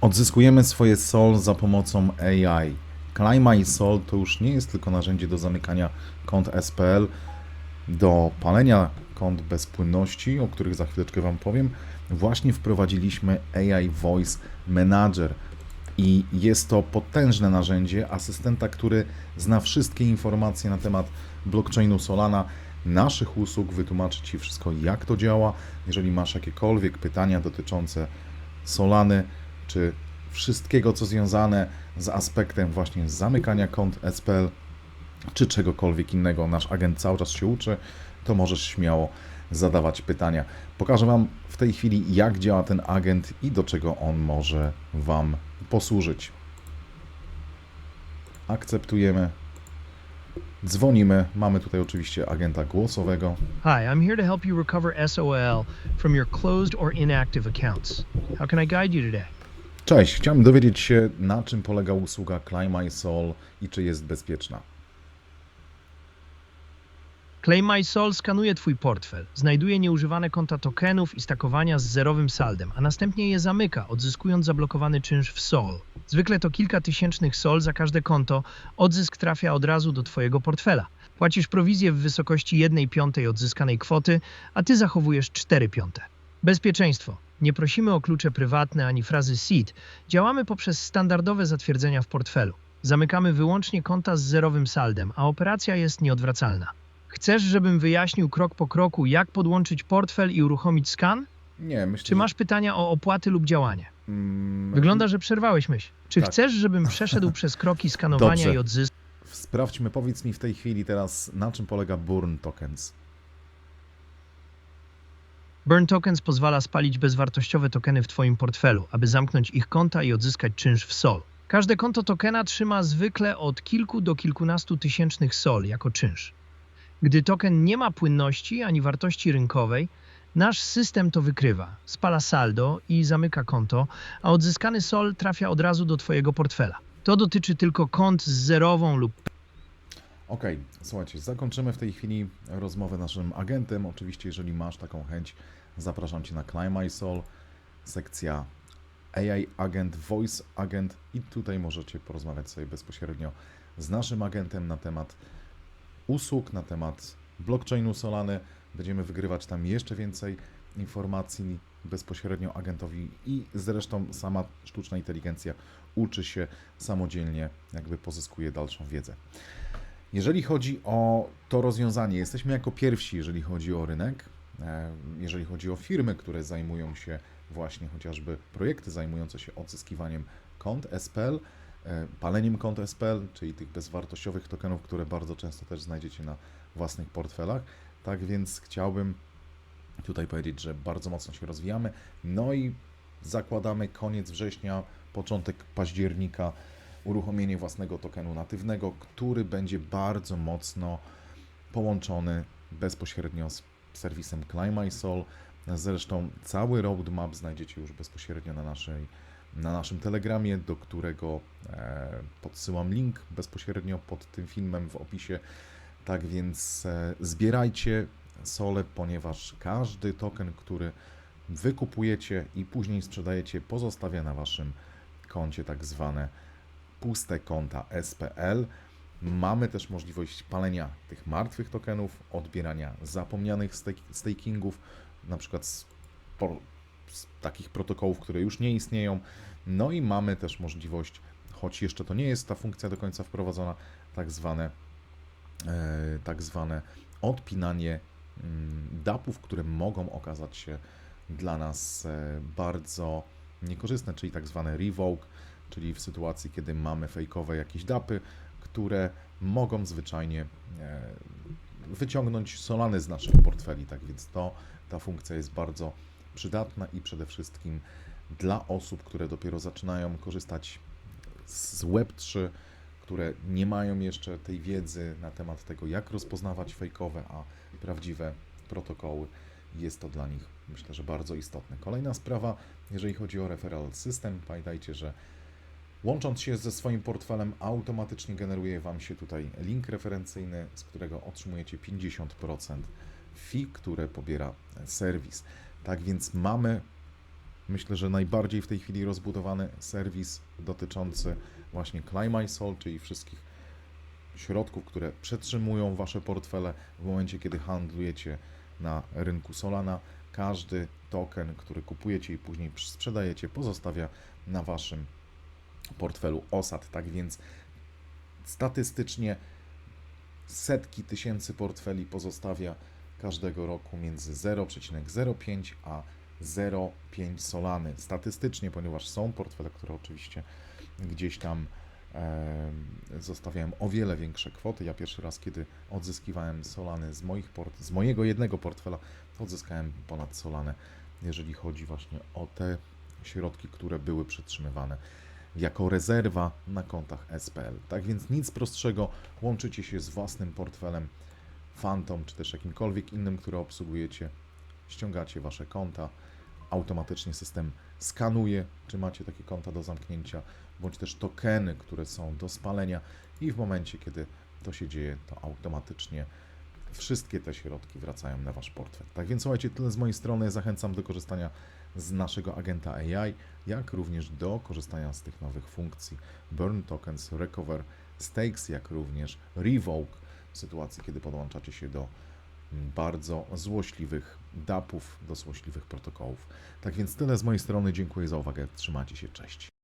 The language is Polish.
Odzyskujemy swoje SOL za pomocą AI. Climb My Sol to już nie jest tylko narzędzie do zamykania kont SPL, do palenia kont bez płynności, o których za chwileczkę Wam powiem. Właśnie wprowadziliśmy AI Voice Manager i jest to potężne narzędzie asystenta, który zna wszystkie informacje na temat blockchainu Solana, naszych usług, wytłumaczy Ci wszystko, jak to działa. Jeżeli masz jakiekolwiek pytania dotyczące Solany, czy wszystkiego, co związane z aspektem właśnie zamykania kont SPL, czy czegokolwiek innego, nasz agent cały czas się uczy, to możesz śmiało zadawać pytania. Pokażę Wam w tej chwili, jak działa ten agent i do czego on może Wam posłużyć. Akceptujemy. Dzwonimy. Mamy tutaj oczywiście agenta głosowego. Hi, I'm here to help you recover SOL from your closed or inactive accounts. How can I guide you today? Cześć, chciałem dowiedzieć się, na czym polega usługa Climb My Soul i czy jest bezpieczna. Claim My Soul skanuje Twój portfel, znajduje nieużywane konta tokenów i stakowania z zerowym saldem, a następnie je zamyka, odzyskując zablokowany czynsz w Sol. Zwykle to kilka tysięcznych Sol za każde konto, odzysk trafia od razu do Twojego portfela. Płacisz prowizję w wysokości 1 piątej odzyskanej kwoty, a Ty zachowujesz 4 piąte. Bezpieczeństwo. Nie prosimy o klucze prywatne ani frazy seed. Działamy poprzez standardowe zatwierdzenia w portfelu. Zamykamy wyłącznie konta z zerowym saldem, a operacja jest nieodwracalna. Chcesz, żebym wyjaśnił krok po kroku, jak podłączyć portfel i uruchomić skan? Nie, myślę, Czy masz pytania o opłaty lub działanie? Mm, Wygląda, że przerwałeś myśl. Czy Tak. chcesz, żebym przeszedł przez kroki skanowania Dobrze. i odzysku? Sprawdźmy, powiedz mi w tej chwili teraz, na czym polega Burn Tokens. Burn Tokens pozwala spalić bezwartościowe tokeny w Twoim portfelu, aby zamknąć ich konta i odzyskać czynsz w SOL. Każde konto tokena trzyma zwykle od kilku do kilkunastu tysięcznych SOL jako czynsz. Gdy token nie ma płynności ani wartości rynkowej, nasz system to wykrywa, spala saldo i zamyka konto, a odzyskany SOL trafia od razu do Twojego portfela. To dotyczy tylko kont z zerową lub Okej, słuchajcie, zakończymy w tej chwili rozmowę naszym agentem. Oczywiście, jeżeli masz taką chęć, zapraszam Cię na Climb Soul, sekcja AI Agent, Voice Agent i tutaj możecie porozmawiać sobie bezpośrednio z naszym agentem na temat usług, na temat blockchainu Solany. Będziemy wygrywać tam jeszcze więcej informacji bezpośrednio agentowi i zresztą sama sztuczna inteligencja uczy się samodzielnie, jakby pozyskuje dalszą wiedzę. Jeżeli chodzi o to rozwiązanie, jesteśmy jako pierwsi, jeżeli chodzi o rynek, e, jeżeli chodzi o firmy, które zajmują się właśnie chociażby projekty zajmujące się odzyskiwaniem kont SPL, e, paleniem kont SPL, czyli tych bezwartościowych tokenów, które bardzo często też znajdziecie na własnych portfelach. Tak więc chciałbym tutaj powiedzieć, że bardzo mocno się rozwijamy. No i zakładamy koniec września, początek października uruchomienie własnego tokenu natywnego, który będzie bardzo mocno połączony bezpośrednio z serwisem Climb My Soul. Zresztą cały roadmap znajdziecie już bezpośrednio na, naszej, na naszym telegramie, do którego e, podsyłam link bezpośrednio pod tym filmem w opisie. Tak więc e, zbierajcie sole, ponieważ każdy token, który wykupujecie i później sprzedajecie, pozostawia na waszym koncie tak zwane puste konta SPL. Mamy też możliwość palenia tych martwych tokenów, odbierania zapomnianych stakingów, na przykład z, z takich protokołów, które już nie istnieją. No i mamy też możliwość, choć jeszcze to nie jest ta funkcja do końca wprowadzona, tak zwane, e, tak zwane odpinanie mm, DAP-ów, które mogą okazać się dla nas e, bardzo niekorzystne, czyli tak zwane revoke, czyli w sytuacji, kiedy mamy fejkowe jakieś dapy, które mogą zwyczajnie e, wyciągnąć solany z naszych portfeli. Tak więc to, ta funkcja jest bardzo przydatna i przede wszystkim dla osób, które dopiero zaczynają korzystać z Web3, które nie mają jeszcze tej wiedzy na temat tego, jak rozpoznawać fejkowe, a prawdziwe protokoły. Jest to dla nich, myślę, że bardzo istotne. Kolejna sprawa, jeżeli chodzi o referral system, pamiętajcie, że Łącząc się ze swoim portfelem, automatycznie generuje Wam się tutaj link referencyjny, z którego otrzymujecie 50% fee, które pobiera serwis. Tak więc mamy myślę, że najbardziej w tej chwili rozbudowany serwis dotyczący właśnie CliMySol, czyli wszystkich środków, które przetrzymują wasze portfele w momencie, kiedy handlujecie na rynku Solana. Każdy token, który kupujecie i później sprzedajecie, pozostawia na waszym portfelu osad. Tak więc statystycznie setki tysięcy portfeli pozostawia każdego roku między 0,05 a 0,5 solany. Statystycznie, ponieważ są portfele, które oczywiście gdzieś tam e, zostawiałem o wiele większe kwoty. Ja pierwszy raz, kiedy odzyskiwałem solany z, moich port- z mojego jednego portfela, to odzyskałem ponad solanę, jeżeli chodzi właśnie o te środki, które były przetrzymywane jako rezerwa na kontach SPL. Tak więc nic prostszego, łączycie się z własnym portfelem Phantom, czy też jakimkolwiek innym, które obsługujecie, ściągacie wasze konta, automatycznie system skanuje, czy macie takie konta do zamknięcia, bądź też tokeny, które są do spalenia i w momencie, kiedy to się dzieje, to automatycznie wszystkie te środki wracają na wasz portfel. Tak więc słuchajcie, tyle z mojej strony. Zachęcam do korzystania z naszego agenta AI, jak również do korzystania z tych nowych funkcji Burn Tokens, Recover, Stakes, jak również Revoke w sytuacji, kiedy podłączacie się do bardzo złośliwych DAP-ów, do złośliwych protokołów. Tak więc tyle z mojej strony. Dziękuję za uwagę. Trzymajcie się. Cześć.